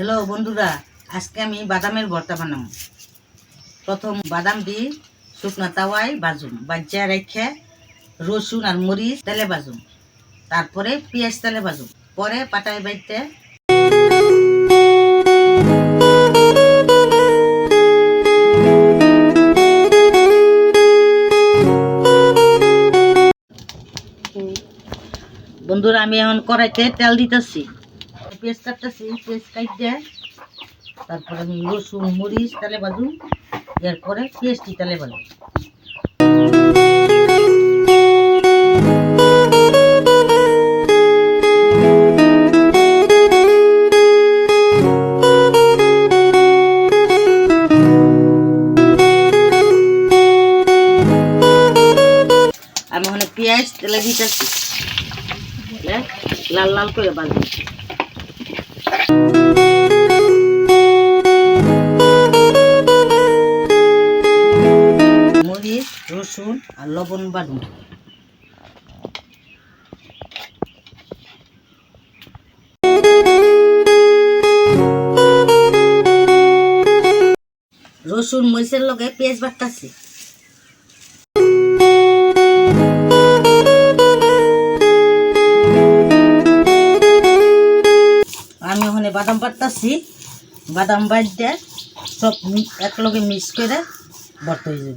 Hello বন্ধুরা। আজকে আমি বাদামের ভর্তা বানাবো। প্রথম বাদাম দিয়ে শুকনো তাওয়ায় বাজুম বাজ্যা রেখে রসুন আর মরিচ, তেলে বাজুম তারপরে পেঁয়াজ, তেলে বাজুম পরে পাটায় বাইতে বন্ধুরা, আমি এখন কড়াইতে তেল দিতেছি। পেঁয়াজ কাটতেছি পেঁয়াজ কাটতে তারপরে আমি রসুন, মরিচ, তেলে বাজুম। এরপরে পেঁয়াজটি তেলে বাজুম। আমি ওখানে পেঁয়াজ, তেলে দিতেছি। দিয়ে লাল লাল করে বাজবো রসুন আর লবণ বাড়ুন রসুন, মরিচের লগে পেঁয়াজ বাটতাছি আমি ওখানে বাদাম পাড়তাছি বাদাম বাড়তে সব মি- একলগে মিক্স করে বর্ত হয়ে